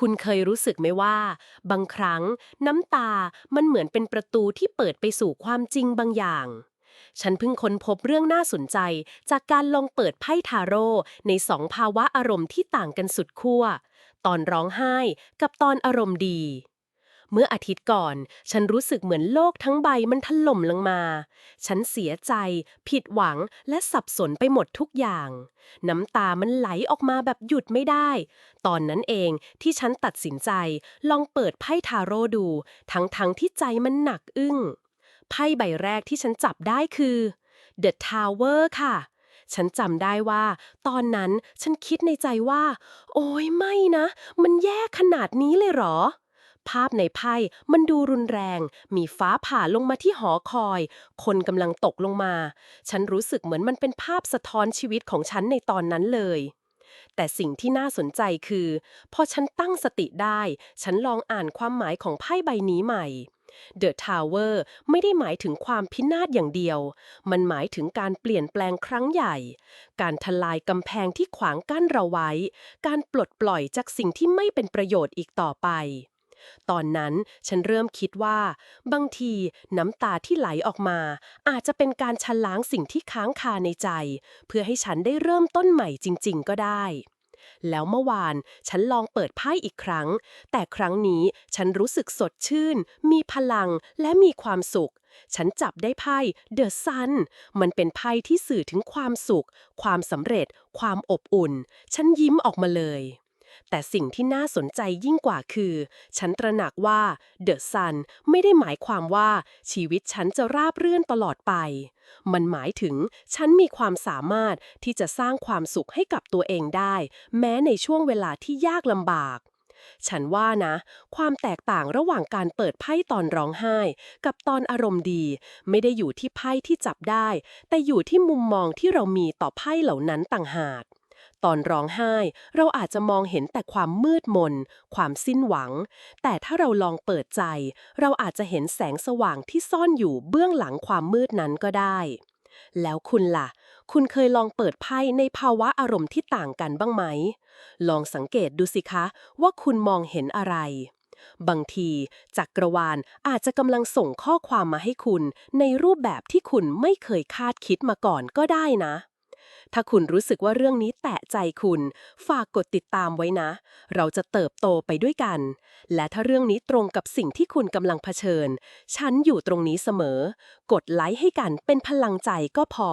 คุณเคยรู้สึกไหมว่า บางครั้ง น้ำตามันเหมือนเป็นประตูที่เปิดไปสู่ความจริงบางอย่าง ฉันเพิ่งค้นพบเรื่องน่าสนใจ จากการลองเปิดไพ่ทาโร่ในสองภาวะอารมณ์ที่ต่างกันสุดขั้ว ตอนร้องไห้กับตอนอารมณ์ดี เมื่ออาทิตย์ก่อน ฉันรู้สึกเหมือนโลกทั้งใบมันถล่มลงมา ฉันเสียใจ ผิดหวังและสับสนไปหมดทุกอย่าง น้ำตามันไหลออกมาแบบหยุดไม่ได้ ตอนนั้นเองที่ฉันตัดสินใจ ลองเปิดไพ่ทาโร่ดู ทั้งๆทที่ใจมันหนักอึ้ง ไพ่ใบแรกที่ฉันจับได้คือ The Tower ค่ะฉันจำได้ว่า ตอนนั้นฉันคิดในใจว่า โอ้ยไม่นะ มันแย่ขนาดนี้เลยเหรอ ภาพในไพ่มันดูรุนแรง มีฟ้าผ่าลงมาที่หอคอย คนกำลังตกลงมา ฉันรู้สึกเหมือนมันเป็นภาพสะท้อนชีวิตของฉันในตอนนั้นเลย แต่สิ่งที่น่าสนใจคือ พอฉันตั้งสติได้ ฉันลองอ่านความหมายของไพ่ใบนี้ใหม่ The Tower ไม่ได้หมายถึงความพินาศอย่างเดียว มันหมายถึงการเปลี่ยนแปลงครั้งใหญ่ การทลายกำแพงที่ขวางกั้นเราไว้ การปลดปล่อยจากสิ่งที่ไม่เป็นประโยชน์อีกต่อไป ตอนนั้นฉันเริ่มคิดว่า บางทีน้ำตาที่ไหลออกมา อาจจะเป็นการชะล้างสิ่งที่ค้างคาในใจ เพื่อให้ฉันได้เริ่มต้นใหม่จริง ๆ ก็ได้ แล้วเมื่อวานฉันลองเปิดไพ่อีกครั้ง แต่ครั้งนี้ฉันรู้สึกสดชื่น มีพลังและมีความสุข ฉันจับได้ไพ่ The Sun มันเป็นไพ่ที่สื่อถึงความสุข ความสำเร็จ ความอบอุ่น ฉันยิ้มออกมาเลย แต่สิ่งที่น่าสนใจยิ่งกว่าคือ ฉันตระหนักว่า The Sun ไม่ได้หมายความว่าชีวิตฉันจะราบรื่นตลอดไป มันหมายถึงฉันมีความสามารถที่จะสร้างความสุขให้กับตัวเองได้ แม้ในช่วงเวลาที่ยากลำบากฉันว่านะ ความแตกต่างระหว่างการเปิดไพ่ตอนร้องไห้ กับตอนอารมณ์ดี ไม่ได้อยู่ที่ไพ่ที่จับได้ แต่อยู่ที่มุมมองที่เรามีต่อไพ่เหล่านั้นต่างหาก ตอนร้องไห้ เราอาจจะมองเห็นแต่ความมืดมน ความสิ้นหวัง แต่ถ้าเราลองเปิดใจ เราอาจจะเห็นแสงสว่างที่ซ่อนอยู่เบื้องหลังความมืดนั้นก็ได้ แล้วคุณล่ะ คุณเคยลองเปิดไพ่ในภาวะอารมณ์ที่ต่างกันบ้างไหม ลองสังเกตดูสิคะว่าคุณมองเห็นอะไรบางทีจักรวาลอาจจะกำลังส่งข้อความมาให้คุณ ในรูปแบบที่คุณไม่เคยคาดคิดมาก่อนก็ได้นะ ถ้าคุณรู้สึกว่าเรื่องนี้แตะใจคุณ ฝากกดติดตามไว้นะ เราจะเติบโตไปด้วยกัน และถ้าเรื่องนี้ตรงกับสิ่งที่คุณกำลังเผชิญ ฉันอยู่ตรงนี้เสมอ กดไลค์ให้กันเป็นพลังใจก็พอ